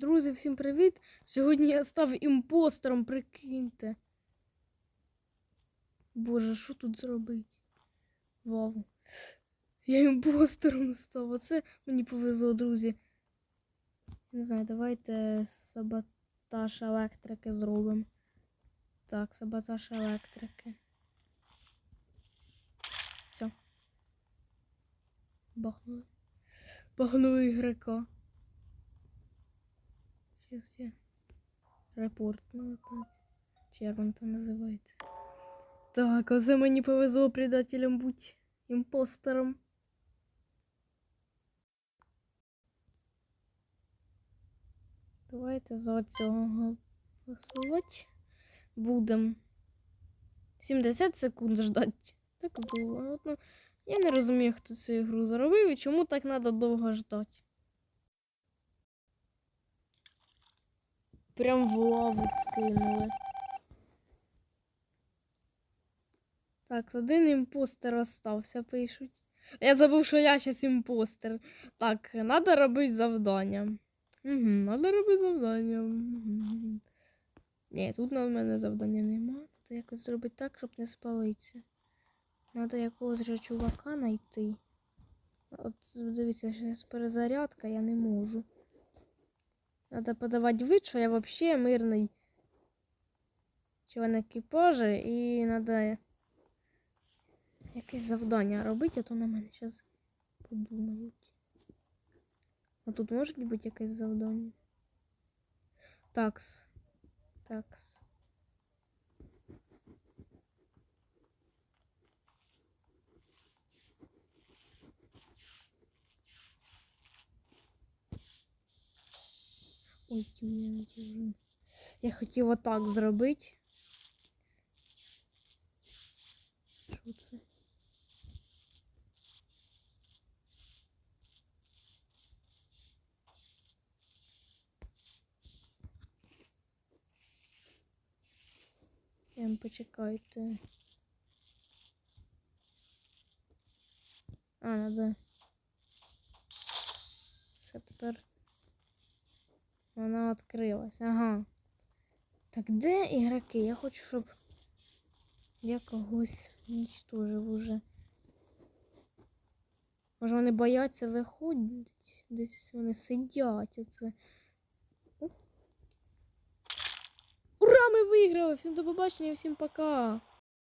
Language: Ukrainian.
Друзі, всім привіт! Сьогодні я став імпостером, прикиньте. Боже, що тут зробити? Вау. Я імпостером став. Оце мені повезло, друзі. Не знаю, давайте саботаж електрики зробимо. Так, саботаж електрики. Все. Бахнули. Бахнули ігрока. Сейчас я репортнула так. Чи як він там називається? Так, оце мені повезло предателям бути імпостером. Давайте за цього голосувати. Будем 70 секунд ждать. Так довго. Я не розумію, хто цю ігру заробив і чому так треба довго ждати. Прям в лаву скинули. Так, один імпостер остався, пишуть. Я забув, що я зараз імпостер. Так, треба робити завдання. Угу, треба робити завдання. Угу. Ні, тут на мене завдання нема. Треба якось зробити так, щоб не спалитися. Треба якогось же чувака знайти. От дивіться, зараз перезарядка, я не можу. Надо подавати вид, що я взагалі мирний член екіпажу і треба якесь завдання робити, а то на мене зараз подумають. А тут може бути якесь завдання? Такс. Такс. Ой, я не держу. Я хотів отак зробити. Що це? Ем, почекайте. А, надо. Все тепер. Вона відкрилась. Ага. Так де ігроки? Я хочу, щоб я когось уничтожив уже. Може вони бояться виходити? Десь вони сидять. Оце. Ура! Ми виграли! Всім до побачення, всім пока!